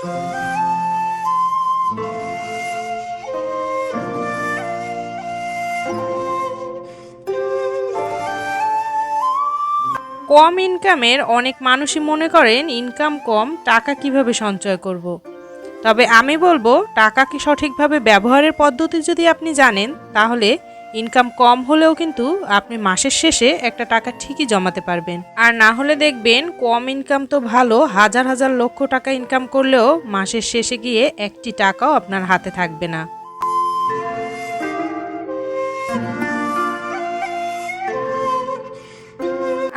কম ইনকামের অনেক মানুষই মনে করেন ইনকাম কম, টাকা কীভাবে সঞ্চয় করব। তবে আমি বলব, টাকা কি সঠিকভাবে ব্যবহারের পদ্ধতি যদি আপনি জানেন, তাহলে ইনকাম কম হলেও কিন্তু আপনি মাসের শেষে একটা টাকা ঠিকই জমাতে পারবেন। আর না হলে দেখবেন কম ইনকাম তো ভালো, হাজার হাজার লক্ষ টাকা ইনকাম করলেও মাসের শেষে গিয়ে একটি টাকাও আপনার হাতে থাকবে না।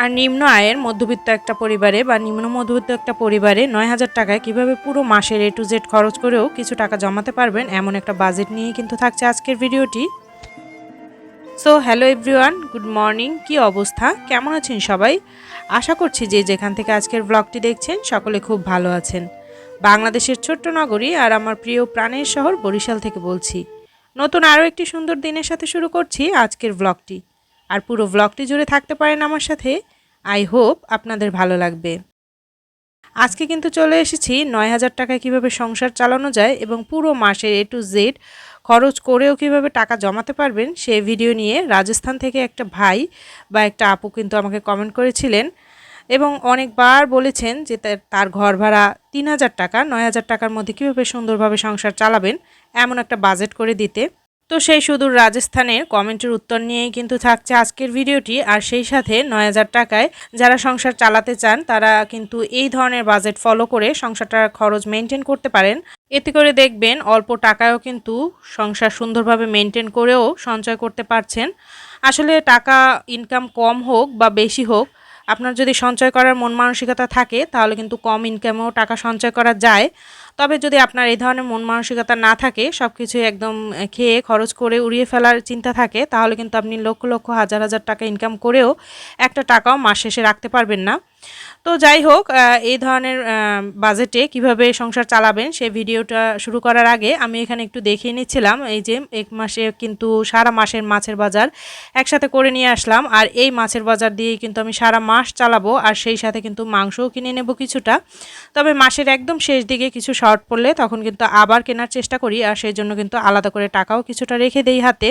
আর নিম্ন আয়ের মধ্যবিত্ত একটা পরিবারে বা নিম্ন মধ্যবিত্ত একটা পরিবারে নয় হাজার টাকায় কীভাবে পুরো মাসের এ টু জেড খরচ করেও কিছু টাকা জমাতে পারবেন, এমন একটা বাজেট নিয়ে কিন্তু থাকছে আজকের ভিডিওটি so hello everyone good morning কি অবস্থা? কেমন আছেন সবাই? আশা করছি যে যেখান থেকে আজকের ব্লগটি দেখছেন, সকলে খুব ভালো আছেন। বাংলাদেশের ছোট্ট নগরী আর আমার প্রিয় প্রাণের শহর বরিশাল থেকে বলছি। নতুন আরও একটি সুন্দর দিনের সাথে শুরু করছি আজকের ব্লগটি আর পুরো ব্লগটি জুড়ে থাকতে পারেন আমার সাথে। আই হোপ আপনাদের ভালো লাগবে। আজকে কিন্তু চলে এসেছি নয় হাজার টাকায় কীভাবে সংসার চালানো যায় এবং পুরো মাসের এ টু জেড খরচ করেও কীভাবে টাকা জমাতে পারবেন সেই ভিডিও নিয়ে রাজস্থান থেকে একটা ভাই বা একটা আপু কিন্তু আমাকে কমেন্ট করেছিলেন এবং অনেকবার বলেছেন যে তার- ঘর ভাড়া তিন হাজার টাকা, নয় হাজার টাকার মধ্যে কীভাবে সুন্দরভাবে সংসার চালাবেন, এমন একটা বাজেট করে দিতে। তো সেই সুদূর রাজস্থানের কমেন্টের উত্তর নিয়েই কিন্তু থাকছে আজকের ভিডিওটি। আর সেই সাথে নয় হাজার টাকায় যারা সংসার চালাতে চান, তারা কিন্তু এই ধরনের বাজেট ফলো করে সংসারটার খরচ মেনটেন করতে পারেন। এতে করে দেখবেন অল্প টাকায়ও কিন্তু সংসার সুন্দরভাবে মেনটেন করেও সঞ্চয় করতে পারছেন। আসলে টাকা ইনকাম কম হোক বা বেশি হোক, আপনার যদি সঞ্চয় করার মন মানসিকতা থাকে, তাহলে কিন্তু কম ইনকামেও টাকা সঞ্চয় করা যায়। তবে যদি আপনার এই ধরনের মন মানসিকতা না থাকে সব কিছু একদম খেয়ে খরচ করে উড়িয়ে ফেলার চিন্তা থাকে, তাহলে কিন্তু আপনি লক্ষ লক্ষ হাজার হাজার টাকা ইনকাম করেও একটা টাকাও মাস শেষে রাখতে পারবেন না। তো যাই হোক এই ধরনের বাজেটে কীভাবে সংসার চালাবেন সেই ভিডিওটা শুরু করার আগে আমি এখানে একটু দেখিয়ে নিচ্ছিলাম, এই যে এক মাসে কিন্তু সারা মাসের মাছের বাজার একসাথে করে নিয়ে আসলাম, আর এই মাছের বাজার দিয়ে কিন্তু আমি সারা মাস চালাবো, আর সেই সাথে কিন্তু মাংসও কিনে নেব কিছুটা। তবে মাসের একদম শেষ দিকে কিছু শর্ট পড়লে তখন কিন্তু আবার কেনার চেষ্টা করি আর সেই জন্য কিন্তু আলাদা করে টাকাও কিছুটা রেখে দেই হাতে।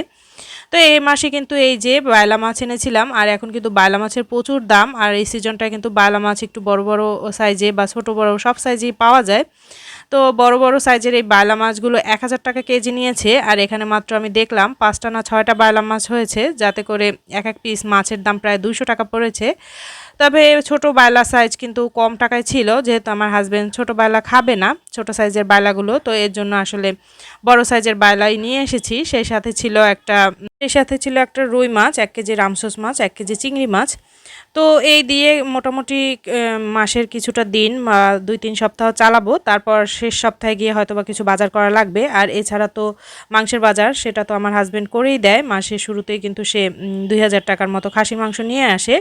তো এই মাসে কিন্তু এই যে বায়লা মাছ এনেছিলাম আর এখন কিন্তু বায়লা মাছের প্রচুর দাম আর এই সিজনটায় কিন্তু বায়লা মাছ একটু বড় বড় সাইজে বা ছোট বড় সব সাইজেই পাওয়া যায়। তো বড় বড় সাইজের এই বায়লা মাছগুলো এক হাজার টাকা কেজি নিয়েছে আর এখানে মাত্র আমি দেখলাম পাঁচটা না ছয়টা বায়লা মাছ হয়েছে, যাতে করে এক এক পিস মাছের দাম প্রায় দুশো টাকা পড়েছে। তবে ছোট বায়লা সাইজ কিন্তু কম টাকায় ছিল, যেহেতু আমার হাজব্যান্ড ছোট বায়লা খাবে না, ছোট সাইজের বায়লাগুলো, তো এর জন্য আসলে বড় সাইজের বায়লাই নিয়ে এসেছি। সেই সাথে ছিল একটা, সেই সাথে ছিল একটা রুই মাছ, এক কেজি রামসোস মাছ, এক কেজি চিংড়ি মাছ। তো এই দিয়ে মোটামুটি মাসের কিছুটা দিন দুই তিন সপ্তাহ চালাবো। তারপর শেষ সপ্তাহে গিয়ে হয়তো বা কিছু বাজার করা লাগবে। আর এছাড়া তো মাংসের বাজার, সেটা তো আমার হাজবেন্ড করেই দেয়। মাসের শুরুতেই কিন্তু সে দুই হাজার টাকার মতো খাসি মাংস নিয়ে আসে।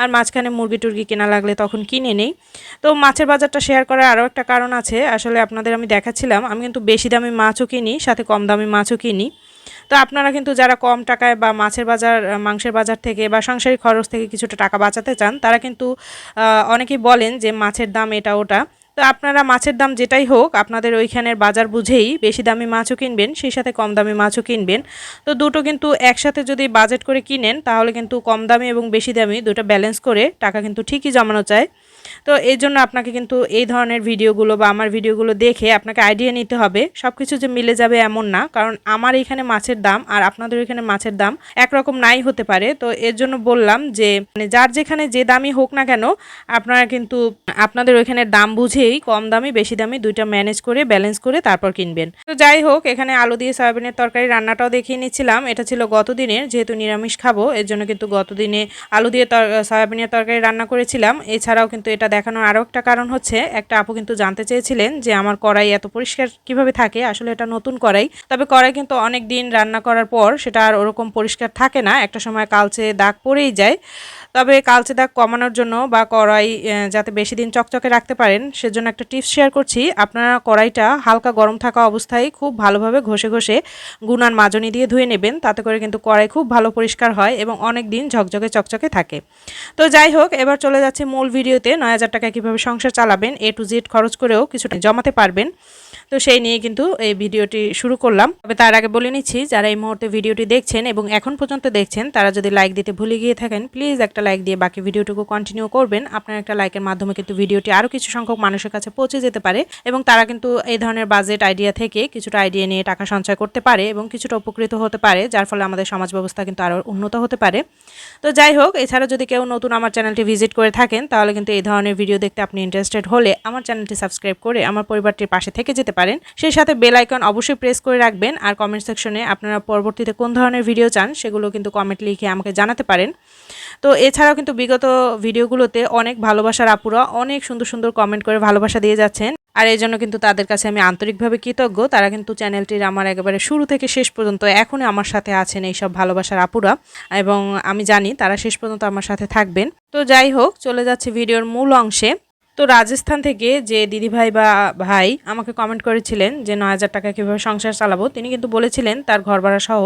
আর মাঝখানে মুরগি টুরগি কেনা লাগলে তখন কিনে নেই। তো মাছের বাজারটা শেয়ার করার আরও একটা কারণ আছে। আসলে আপনাদের আমি দেখাচ্ছিলাম, আমি কিন্তু বেশি দামি মাছও কিনি, সাথে কম দামি মাছও কিনি। তো আপনারা কিন্তু যারা কম টাকায় বা মাছের বাজার মাংসের বাজার থেকে বা সাংসারিক খরচ থেকে কিছুটা টাকা বাঁচাতে চান, তারা কিন্তু অনেকেই বলেন যে মাছের দাম এটা ওটা। তো আপনারা মাছের দাম যেটাই হোক, আপনাদের ওইখানের বাজার বুঝেই বেশি দামি মাছও কিনবেন, সেই সাথে কম দামি মাছও কিনবেন। তো দুটো কিন্তু একসাথে যদি বাজেট করে কিনেন, তাহলে কিন্তু কম দামি এবং বেশি দামি দুটো ব্যালেন্স করে টাকা কিন্তু ঠিকই জমানো যায়। তো এই জন্য আপনাকে কিন্তু এই ধরনের ভিডিওগুলো বা আমার ভিডিওগুলো দেখে আপনাকে আইডিয়া নিতে হবে। সব কিছু যে মিলে যাবে এমন না, কারণ আমার এখানে মাছের দাম আর আপনাদের এখানে মাছের দাম একরকম নাই হতে পারে। তো এর জন্য বললাম যে মানে যার যেখানে যে দামই হোক না কেন, আপনারা কিন্তু আপনাদের ওইখানে দাম বুঝেই কম দামি, বেশি দামি দুইটা ম্যানেজ করে, ব্যালেন্স করে তারপর কিনবেন। তো যাই হোক, এখানে আলু দিয়ে সয়াবিনের তরকারি রান্নাটাও দেখিয়ে নিচ্ছিলাম। এটা ছিল গত দিনের যেহেতু নিরামিষ খাব, এর জন্য কিন্তু গত দিনে আলু দিয়ে সয়াবিনের তরকারি রান্না করেছিলাম। এছাড়াও কিন্তু এটা দেখানোর আরও একটা কারণ হচ্ছে, একটা আপু কিন্তু জানতে চেয়েছিলেন যে আমার কড়াই এত পরিষ্কার কীভাবে থাকে, আসলে এটা নতুন কড়াই। তবে কড়াই কিন্তু অনেক দিন রান্না করার পর সেটা আর ওরকম পরিষ্কার থাকে না, একটা সময় কালচে দাগ পড়েই যায়। তবে কালচে দাগ কমানোর জন্য বা কড়াই যাতে বেশি দিন চকচকে রাখতে পারেন, সেজন্য একটা টিপস শেয়ার করছি। আপনারা কড়াইটা হালকা গরম থাকা অবস্থায় খুব ভালোভাবে ঘষে ঘষে গুনার মাজনি দিয়ে ধুয়ে নেবেন, তাতে করে কিন্তু কড়াই খুব ভালো পরিষ্কার হয় এবং অনেক দিন ঝকঝকে চকচকে থাকে। তো যাই হোক, এবার চলে যাচ্ছে মূল ভিডিওতে। নয় হাজার টাকা কীভাবে সংসার চালাবেন এ টু জেড খরচ করেও কিছুটা জমাতে পারবেন। তো সেই নিয়ে কিন্তু এই ভিডিওটি শুরু করলাম। তবে তার আগে বলে নিচ্ছি, যারা এই মুহূর্তে ভিডিওটি দেখছেন এবং এখন পর্যন্ত দেখছেন, তারা যদি লাইক দিতে ভুলে গিয়ে থাকেন প্লিজ একটা লাইক দিয়ে বাকি ভিডিওটুকু কন্টিনিউ করবেন। আপনার একটা লাইকের মাধ্যমে কিন্তু ভিডিওটি আরও কিছু সংখ্যক মানুষের কাছে পৌঁছে যেতে পারে এবং তারা কিন্তু এই ধরনের বাজেট আইডিয়া থেকে কিছুটা আইডিয়া নিয়ে টাকা সঞ্চয় করতে পারে এবং কিছুটা উপকৃত হতে পারে, যার ফলে আমাদের সমাজ ব্যবস্থা কিন্তু আরও উন্নত হতে পারে। তো যাই হোক, এছাড়া যদি কেউ নতুন আমার চ্যানেলটি ভিজিট করে থাকেন, তাহলে কিন্তু এই ধরনের ভিডিও দেখতে আপনি ইন্টারেস্টেড হলে আমার চ্যানেলটি সাবস্ক্রাইব করে আমার পরিবারটির পাশে থেকে যেতে পারেন। সেই সাথে বেল আইকন অবশ্যই প্রেস করে রাখবেন আর কমেন্ট সেকশনে আপনারা পরবর্তীতে কোন ধরনের ভিডিও চান সেগুলো কিন্তু কমেন্ট লিখে আমাকে জানাতে পারেন। তো এছাড়াও কিন্তু বিগত ভিডিওগুলোতে অনেক ভালোবাসার আপুরা অনেক সুন্দর সুন্দর কমেন্ট করে ভালোবাসা দিয়ে যাচ্ছেন। আর এই জন্য কিন্তু তাদের কাছে আমি আন্তরিকভাবে কৃতজ্ঞ। তারা কিন্তু চ্যানেলটির আমার একেবারে শুরু থেকে শেষ পর্যন্ত এখনই আমার সাথে আছেন এইসব ভালোবাসার আপুরা এবং আমি জানি তারা শেষ পর্যন্ত আমার সাথে থাকবেন। তো যাই হোক, চলে যাচ্ছে ভিডিওর মূল অংশে। তো রাজস্থান থেকে যে দিদিভাই বা ভাই আমাকে কমেন্ট করেছিলেন যে নয় হাজার টাকা কীভাবে সংসার চালাবো, তিনি কিন্তু বলেছিলেন তার ঘর ভাড়া সহ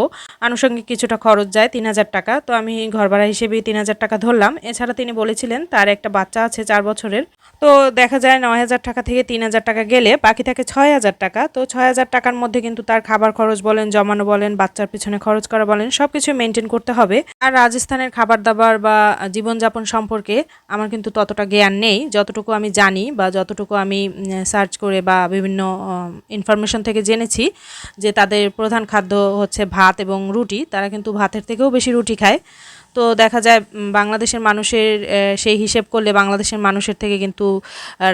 আনুষঙ্গিক কিছুটা খরচ যায় তিন হাজার টাকা। তো আমি ঘর ভাড়া হিসেবে তিন হাজার টাকা ধরলাম। এছাড়া তিনি বলেছিলেন তার একটা বাচ্চা আছে চার বছরের। তো দেখা যায় নয় হাজার টাকা থেকে তিন হাজার টাকা গেলে বাকি থাকে ছয় হাজার টাকা। তো ছয় হাজার টাকার মধ্যে কিন্তু তার খাবার খরচ বলেন, জমানো বলেন, বাচ্চার পিছনে খরচ করা বলেন সব কিছু মেনটেন করতে হবে। আর রাজস্থানের খাবার দাবার বা জীবনযাপন সম্পর্কে আমার কিন্তু ততটা জ্ঞান নেই। যতটুকু আমি জানি বা যতটুকু আমি সার্চ করে বা বিভিন্ন ইনফরমেশন থেকে জেনেছি যে তাদের প্রধান খাদ্য হচ্ছে ভাত এবং রুটি। তারা কিন্তু ভাতের থেকেও বেশি রুটি খায়। তো দেখা যায় বাংলাদেশের মানুষের সেই হিসেব করলে বাংলাদেশের মানুষের থেকে কিন্তু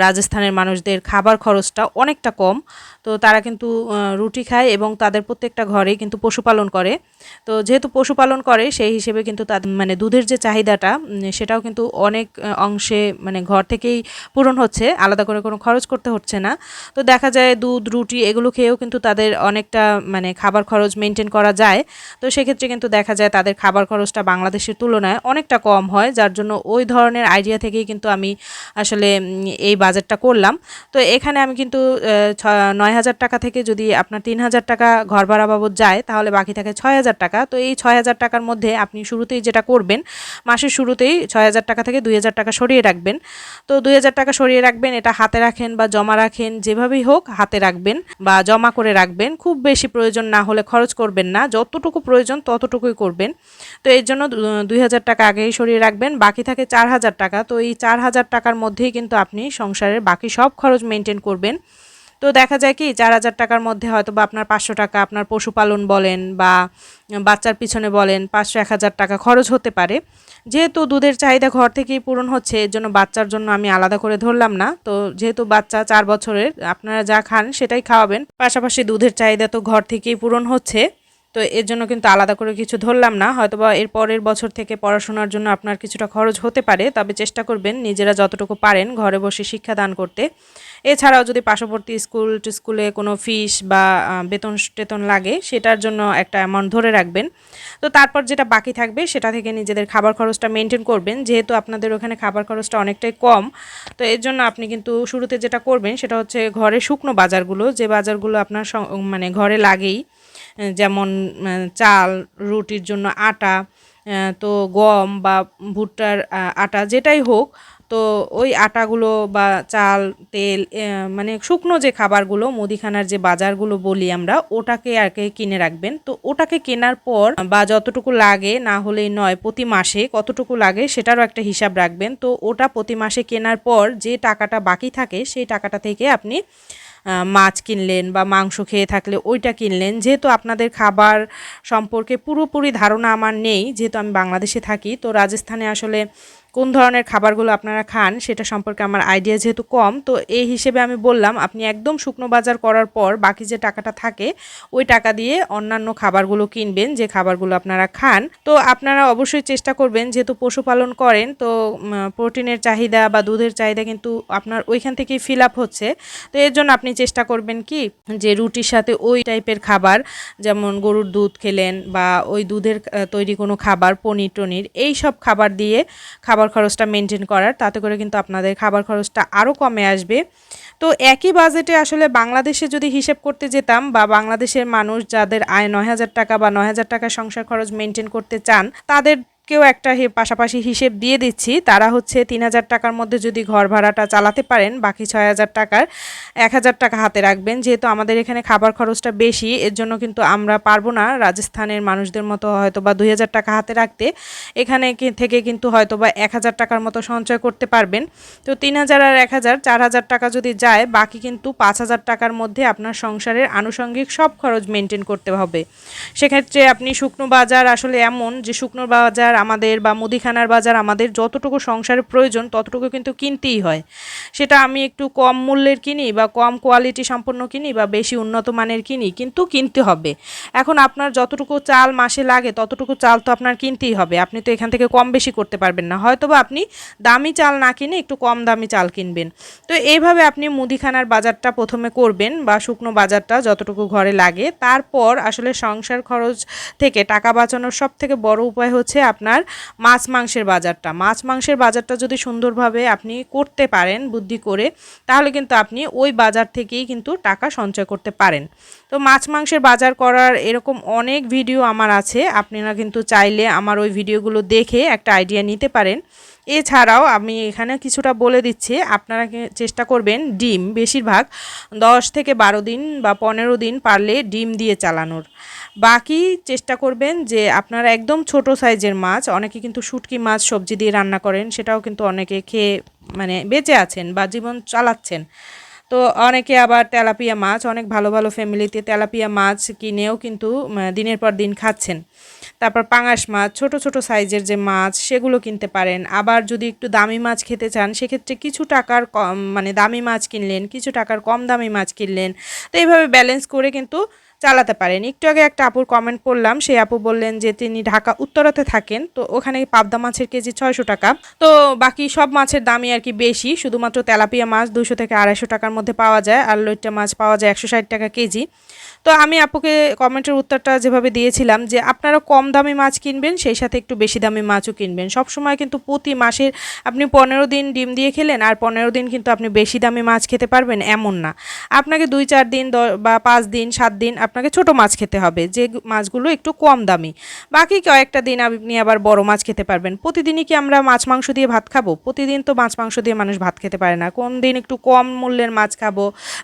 রাজস্থানের মানুষদের খাবার খরচটা অনেকটা কম। তো তারা কিন্তু রুটি খায় এবং তাদের প্রত্যেকটা ঘরে কিন্তু পশুপালন করে। তো যেহেতু পশুপালন করে, সেই হিসেবে কিন্তু তাদের মানে দুধের যে চাহিদাটা সেটাও কিন্তু অনেক অংশে মানে ঘর থেকেই পূরণ হচ্ছে। আলাদা করে কোনো খরচ করতে হচ্ছে না। তো দেখা যায় দুধ, রুটি এগুলো খেয়েও কিন্তু তাদের অনেকটা মানে খাবার খরচ মেনটেন করা যায়। তো সেক্ষেত্রে কিন্তু দেখা যায় তাদের খাবার খরচটা বাংলাদেশের তুলনায় অনেকটা কম হয়, যার জন্য ওই ধরনের আইডিয়া থেকেই কিন্তু আমি আসলে এই বাজেটটা করলাম। তো এখানে আমি কিন্তু ছ, নয় হাজার টাকা থেকে যদি আপনার তিন হাজার টাকা ঘর ভাড়া বাবদ যায়, তাহলে বাকি থাকে ছয় হাজার হাজার টাকা। তো এই ছয় হাজার টাকার মধ্যে আপনি শুরুতেই যেটা করবেন, মাসের শুরুতেই ছয় হাজার টাকা থেকে দুই হাজার টাকা সরিয়ে রাখবেন। তো দুই হাজার টাকা সরিয়ে রাখবেন, এটা হাতে রাখেন বা জমা রাখেন, যেভাবেই হোক হাতে রাখবেন বা জমা করে রাখবেন। খুব বেশি প্রয়োজন না হলে খরচ করবেন না, যতটুকু প্রয়োজন ততটুকুই করবেন। তো এর জন্য দুই হাজার টাকা আগেই সরিয়ে রাখবেন, বাকি থাকে চার হাজার টাকা। তো এই চার হাজার টাকার মধ্যেই কিন্তু আপনি সংসারের বাকি সব খরচ মেনটেন করবেন। তো দেখা যায় কি, চার হাজার টাকার মধ্যে হয়তো বা আপনার পাঁচশো টাকা আপনার পশুপালন বলেন বা বাচ্চার পিছনে বলেন পাঁচশো, এক হাজার টাকা খরচ হতে পারে। যেহেতু দুধের চাহিদা ঘর থেকেই পূরণ হচ্ছে, এর জন্য বাচ্চার জন্য আমি আলাদা করে ধরলাম না। তো যেহেতু বাচ্চা চার বছরের, আপনারা যা খান সেটাই খাওয়াবেন। পাশাপাশি দুধের চাহিদা তো ঘর থেকেই পূরণ হচ্ছে। তো এর জন্য কিন্তু আলাদা করে কিছু ধরলাম না। হয়তো বা এর পরের বছর থেকে পড়াশোনার জন্য আপনার কিছুটা খরচ হতে পারে, তবে চেষ্টা করবেন নিজেরা যতটুকু পারেন ঘরে বসে শিক্ষা দান করতে। এছাড়াও যদি পার্শ্ববর্তী স্কুল স্কুলে কোনো ফিস বা বেতন টেতন লাগে, সেটার জন্য একটা অ্যামাউন্ট ধরে রাখবেন। তো তারপর যেটা বাকি থাকবে, সেটা থেকে নিজেদের খাবার খরচটা মেনটেন করবেন। যেহেতু আপনাদের ওখানে খাবার খরচটা অনেকটাই কম, তো এর জন্য আপনি কিন্তু শুরুতে যেটা করবেন, সেটা হচ্ছে ঘরে শুকনো বাজারগুলো। যে বাজারগুলো আপনার মানে ঘরে লাগেই যেমন চাল, রুটির জন্য আটা তো গম বা ভুট্টার আটা যেটাই হোক, তো ওই আটাগুলো বা চাল, তেল মানে শুকনো যে খাবারগুলো, মুদিখানার যে বাজারগুলো বলি আমরা, ওটাকে আর কি কিনে রাখবেন। তো ওটাকে কেনার পর বা যতটুকু লাগে, না হলেই নয়, প্রতি মাসে কতটুকু লাগে সেটারও একটা হিসাব রাখবেন। তো ওটা প্রতি মাসে কেনার পর যে টাকাটা বাকি থাকে, সেই টাকাটা থেকে আপনি মাছ কিনলেন বা মাংস খেয়ে থাকলে ওইটা কিনলেন। যেহেতু আপনাদের খাবার সম্পর্কে পুরোপুরি ধারণা আমার নেই, যেহেতু আমি বাংলাদেশে থাকি, তো রাজস্থানে আসলে কোন ধরনের খাবারগুলো আপনারা খান সেটা সম্পর্কে আমার আইডিয়া যেহেতু কম, তো এই হিসেবে আমি বললাম, আপনি একদম শুকনো বাজার করার পর বাকি যে টাকাটা থাকে, ওই টাকা দিয়ে অন্যান্য খাবারগুলো কিনবেন, যে খাবারগুলো আপনারা খান। তো আপনারা অবশ্যই চেষ্টা করবেন, যেহেতু পশুপালন করেন, তো প্রোটিনের চাহিদা বা দুধের চাহিদা কিন্তু আপনার ওইখান থেকেই ফিল আপ হচ্ছে। তো এর জন্য আপনি চেষ্টা করবেন কি, যে রুটির সাথে ওই টাইপের খাবার, যেমন গরুর দুধ খেলেন বা ওই দুধের তৈরি কোনো খাবার পনির টনির এই সব খাবার দিয়ে খাবার খাবার খরচটা মেনটেন করার, তাতে করে কিন্তু আপনাদের খাবার খরচটা আরও কমে আসবে। তো একই বাজেটে আসলে বাংলাদেশে যদি হিসেব করতে যেতাম বা বাংলাদেশের মানুষ যাদের আয় নয় হাজার টাকা বা নয় হাজার টাকা সংসার খরচ মেনটেন করতে চান, তাদের কেউ একটা পাশাপাশি হিসেব দিয়ে দিচ্ছি। তারা হচ্ছে তিন হাজার টাকার মধ্যে যদি ঘর ভাড়াটা চালাতে পারেন, বাকি ছয় হাজার টাকার এক হাজার টাকা হাতে রাখবেন। যেহেতু আমাদের এখানে খাবার খরচটা বেশি, এর জন্য কিন্তু আমরা পারব না রাজস্থানের মানুষদের মতো হয়তো বা দুই হাজার টাকা হাতে রাখতে। এখানে থেকে কিন্তু হয়তো বা এক হাজার টাকার মতো সঞ্চয় করতে পারবেন। তো তিন হাজার আর এক হাজার, চার হাজার টাকা যদি যায়, বাকি কিন্তু পাঁচ হাজার টাকার মধ্যে আপনার সংসারের আনুষঙ্গিক সব খরচ মেনটেন করতে হবে। সেক্ষেত্রে আপনি শুকনো বাজার আসলে এমন যে শুকনো বাজার আমাদের বা মুদিখানার বাজার আমাদের যতটুকু সংসারের প্রয়োজন ততটুকু কিন্তু কিনতেই হয়। সেটা আমি একটু কম মূল্যের কিনি বা কম কোয়ালিটি সম্পন্ন কিনি বা বেশি উন্নত মানের কিনি কিন্তু কিনতে হবে। এখন আপনার যতটুকু চাল মাসে লাগে ততটুকু চাল তো আপনার কিনতেই হবে। আপনি তো এখান থেকে কম বেশি করতে পারবেন না। হয়তো বা আপনি দামি চাল না কিনে একটু কম দামি চাল কিনবেন। তো এইভাবে আপনি মুদিখানার বাজারটা প্রথমে করবেন বা শুকনো বাজারটা যতটুকু ঘরে লাগে। তারপর আসলে সংসার খরচ থেকে টাকা বাঁচানোর সব থেকে বড় উপায় হচ্ছে আপনার মাছ মাংসের বাজারটা। মাছ মাংসের বাজারটা যদি সুন্দরভাবে আপনি করতে পারেন বুদ্ধি করে, তাহলে কিন্তু আপনি ওই বাজার থেকেই কিন্তু টাকা সঞ্চয় করতে পারেন। তো মাছ মাংসের বাজার করার এরকম অনেক ভিডিও আমার আছে। আপনারা কিন্তু চাইলে আমার ওই ভিডিওগুলো দেখে একটা আইডিয়া নিতে পারেন। এছাড়াও আমি এখানে কিছুটা বলে দিচ্ছি, আপনারা চেষ্টা করবেন ডিম বেশিরভাগ দশ থেকে বারো দিন বা পনেরো দিন পারলে ডিম দিয়ে চালানোর। বাকি চেষ্টা করবেন যে আপনারা একদম ছোট সাইজের মাছ, অনেকে কিন্তু শুটকি মাছ সবজি দিয়ে রান্না করেন, সেটাও কিন্তু অনেকে খেয়ে মানে বেঁচে আছেন বা জীবন চালাচ্ছেন। তো অনেকে আবার তেলাপিয়া মাছ, অনেক ভালো ভালো ফ্যামিলিতে তেলাপিয়া মাছ কিনেও কিন্তু দিনের পর দিন খাচ্ছেন। তারপর পাঙাশ মাছ, ছোট ছোট সাইজের যে মাছ, সেগুলো কিনতে পারেন। আবার যদি একটু দামি মাছ খেতে চান, সেক্ষেত্রে কিছু টাকার কম মানে দামি মাছ কিনলেন, কিছু টাকার কম দামি মাছ কিনলেন। তো এইভাবে ব্যালেন্স করে কিন্তু চালাতে পারেন। একটু আগে একটা আপুর কমেন্ট পড়লাম, সেই আপু বললেন যে তিনি ঢাকা উত্তরাতে থাকেন, তো ওখানে পাবদা মাছের কেজি ছয়শো টাকা। তো বাকি সব মাছের দামই আর কি বেশি, শুধুমাত্র তেলাপিয়া মাছ দুশো থেকে আড়াইশো টাকার মধ্যে পাওয়া যায়, আর লইট্টা মাছ পাওয়া যায় একশো ষাট টাকা কেজি। তো আমি আপুকে কমেন্টের উত্তরটা যেভাবে দিয়েছিলাম যে আপনারা কম দামি মাছ কিনবেন, সেই সাথে একটু বেশি দামি মাছও কিনবেন। সব সময় কিন্তু প্রতি মাসের আপনি পনেরো দিন ডিম দিয়ে খেলেন, আর পনেরো দিন কিন্তু আপনি বেশি দামি মাছ খেতে পারবেন, এমন না। আপনাকে দুই চার দিন বা পাঁচ দিন, সাত দিন আপনাকে ছোট মাছ খেতে হবে। যে মাছগুলো একটু কম দামি। বাকি কয়েকটা দিন আপনি আবার বড় মাছ খেতে পারবেন। প্রতিদিনই কি আমরা মাছ মাংস দিয়ে ভাত খাব? প্রতিদিন তো মাছ মাংস দিয়ে মানুষ ভাত খেতে পারে না। কোন দিন একটু কম মূল্যের মাছ খাব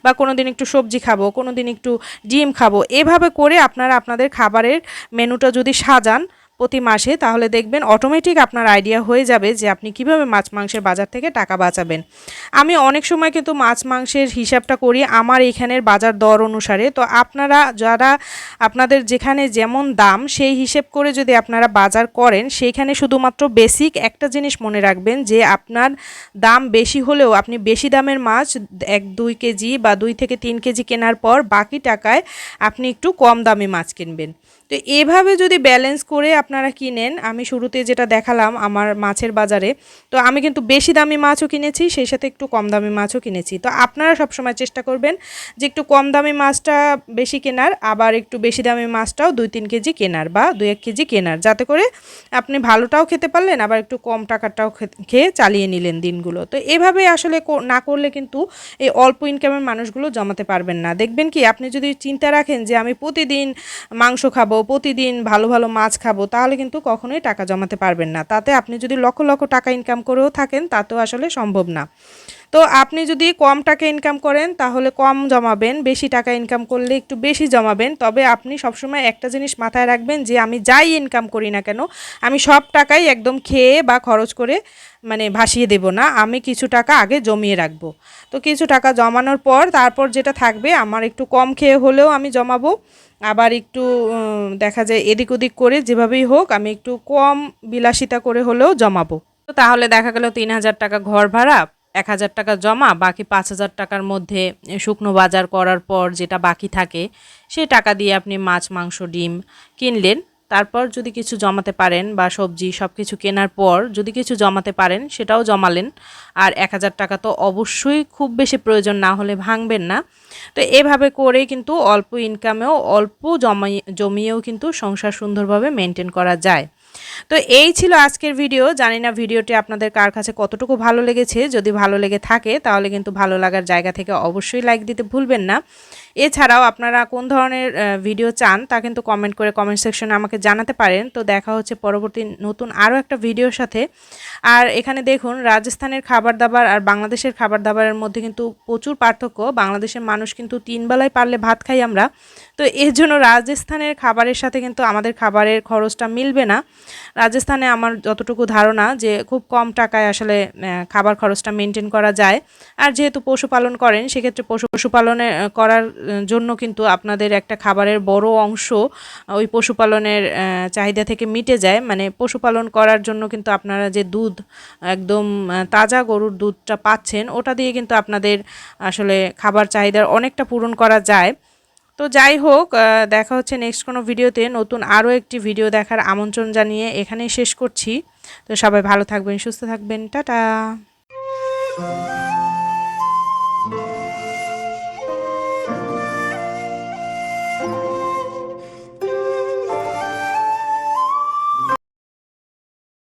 বা কোনো দিন একটু সবজি খাব, কোনো দিন একটু ডিম খাব, এভাবে করে আপনারা আপনাদের খাবারের মেনুটা যদি সাজান প্রতি মাসে, তাহলে দেখবেন অটোমেটিক আপনার আইডিয়া হয়ে যাবে যে আপনি কীভাবে মাছ মাংসের বাজার থেকে টাকা বাঁচাবেন। আমি অনেক সময় কিন্তু মাছ মাংসের হিসাবটা করি আমার এখানের বাজার দর অনুসারে। তো আপনারা যারা আপনাদের যেখানে যেমন দাম, সেই হিসেব করে যদি আপনারা বাজার করেন সেইখানে শুধুমাত্র বেসিক একটা জিনিস মনে রাখবেন যে আপনার দাম বেশি হলেও আপনি বেশি দামের মাছ এক, দুই কেজি বা দুই থেকে তিন কেজি কেনার পর বাকি টাকায় আপনি একটু কম দামে মাছ কিনবেন। তো এভাবে যদি ব্যালেন্স করে আপনারা কিনেন, আমি শুরুতে যেটা দেখালাম আমার মাছের বাজারে, তো আমি কিন্তু বেশি দামি মাছও কিনেছি, সেই সাথে একটু কম দামি মাছও কিনেছি। তো আপনারা সবসময় চেষ্টা করবেন যে একটু কম দামি মাছটা বেশি কেনার, আবার একটু বেশি দামি মাছটাও দুই তিন কেজি কেনার বা দুই এক কেজি কেনার, যাতে করে আপনি ভালোটাও খেতে পারলেন, আবার একটু কম টাকাটাও খেয়ে চালিয়ে নিলেন দিনগুলো। তো এভাবে আসলে না করলে কিন্তু এই অল্প ইনকামের মানুষগুলো জমাতে পারবেন না। দেখবেন কি, আপনি যদি চিন্তা রাখেন যে আমি প্রতিদিন মাংস খাব প্রতিদিন ভালো ভালো মাছ খাব, তাহলে কিন্তু কখনোই টাকা জমাতে পারবেন না। তাতে আপনি যদি লক্ষ লক্ষ টাকা ইনকাম করেও থাকেন, তাতেও আসলে সম্ভব না। তো আপনি যদি কম টাকা ইনকাম করেন, তাহলে কম জমাবেন, বেশি টাকা ইনকাম করলে একটু বেশি জমাবেন। তবে আপনি সবসময় একটা জিনিস মাথায় রাখবেন যে, আমি যাই ইনকাম করি না কেন, আমি সব টাকাই একদম খেয়ে বা খরচ করে মানে ভাসিয়ে দেব না, আমি কিছু টাকা আগে জমিয়ে রাখব। তো কিছু টাকা জমানোর পর, তারপর যেটা থাকবে, আমার একটু কম খেয়ে হলেও আমি জমাবো। আবার একটু দেখা যায় এদিক ওদিক করে যেভাবেই হোক, আমি একটু কম বিলাসিতা করে হলেও জমাবো। তো তাহলে দেখা গেল তিন হাজার টাকা ঘর ভাড়া। এক হাজার টাকা জমা, বাকি পাঁচ হাজার টাকার মধ্যে শুকনো বাজার করার পর যেটা বাকি থাকে সেই টাকা দিয়ে আপনি মাছ, মাংস, ডিম কিনলেন। তারপর যদি কিছু জমাতে পারেন বা সবজি সব কিছু কেনার পর যদি কিছু জমাতে পারেন, সেটাও জমালেন। আর এক হাজার টাকা তো অবশ্যই খুব বেশি প্রয়োজন না হলে ভাঙবেন না। তো এভাবে করে কিন্তু অল্প ইনকামেও অল্প জমাই, জমিয়েও কিন্তু সংসার সুন্দরভাবে মেনটেন করা যায়। তো এই ছিল আজকের ভিডিও। জানি না ভিডিওটি আপনাদের কার কাছে কতটুকু ভালো লেগেছে। যদি ভালো লেগে থাকে, তাহলে কিন্তু ভালো লাগার জায়গা থেকে অবশ্যই লাইক দিতে ভুলবেন না। এছাড়াও আপনারা কোন ধরনের ভিডিও চান তা কিন্তু কমেন্ট করে কমেন্ট সেকশনে আমাকে জানাতে পারেন। তো দেখা হচ্ছে পরবর্তী নতুন আরও একটা ভিডিওর সাথে। আর এখানে দেখুন, রাজস্থানের খাবার দাবার আর বাংলাদেশের খাবার দাবারের মধ্যে কিন্তু প্রচুর পার্থক্য। বাংলাদেশের মানুষ কিন্তু তিন বেলায় পারলে ভাত খাই আমরা। তো এর জন্য রাজস্থানের খাবারের সাথে কিন্তু আমাদের খাবারের খরচটা মিলবে না। রাজস্থানে আমার যতটুকু ধারণা যে খুব কম টাকায় আসলে খাবার খরচটা মেনটেন করা যায়। আর যেহেতু পশুপালন করেন, সেক্ষেত্রে পশু পশুপালনে করার জন্য কিন্তু আপনাদের একটা খাবারের বড় অংশ ওই পশুপালনের চাহিদা থেকে মিটে যায়। মানে পশুপালন করার জন্য কিন্তু আপনারা যে দুধ, একদম তাজা গরুর দুধটা পাচ্ছেন, ওটা দিয়ে কিন্তু আপনাদের আসলে খাবার চাহিদার অনেকটা পূরণ করা যায়। তো যাই হোক দেখা হচ্ছে নেক্সট কোনো ভিডিওতে। নতুন আরও একটি ভিডিও দেখার আমন্ত্রণ জানিয়ে এখানেই শেষ করছি। তো সবাই ভালো থাকবেন, সুস্থ থাকবেন। টাটা!